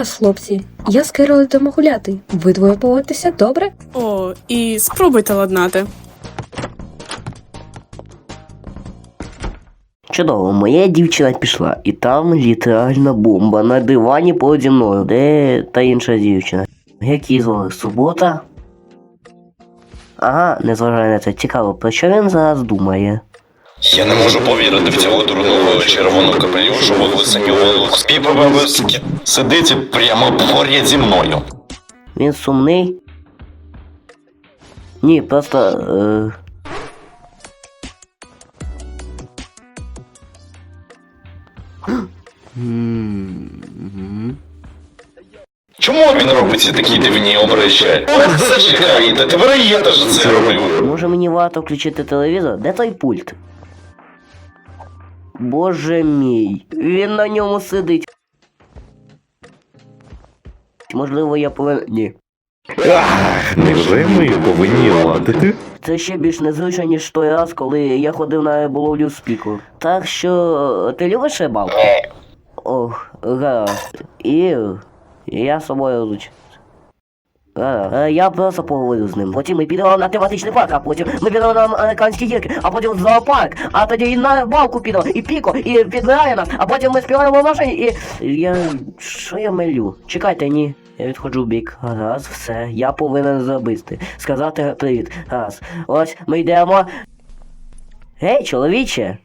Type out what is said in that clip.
Гаразд, хлопці, я з йдемо гуляти. Ви двоє поводитеся добре? О, і спробуйте ладнати. Чудово, моя дівчина пішла, і там літеральна бомба на дивані поді мною. Де та інша дівчина? Які звали? Субота? Ага, не зважай на це. Цікаво, про що він зараз думає? Я не можу повірити в цього дурного червоного капелюшу, висинювали співробовськи. Сидить прямо поряд зі мною. Він сумний? Ні, просто. Е... Чому він робить ці такі дивні обречі? Ох, зачекайте, тепер я теж це роблю. Може мені варто включити телевізор? Де той пульт? Боже мій, він на ньому сидить. Можливо, я повинен. Ні. Ах, невже ми повинні ладити? Це ще більш незручно, ніж той раз, коли я ходив на риболовлю з піку. Так що ти любиш рибалку? Ох, гаразд. І я собою розлучу. Гаразд. Е, Я просто поговорю з ним. Потім ми підемо на тематичний парк, а потім ми підемо на американські гірки, а потім в зоопарк, а тоді і на рибалку підемо, і піко, і підбирає нас, а потім ми співаємо в машині і. Я. що я мелю? Чекайте, ні. Я відходжу в бік. Гаразд, все, я повинен зробити. Сказати привіт. Гаразд. Ось ми йдемо. Гей, чоловіче.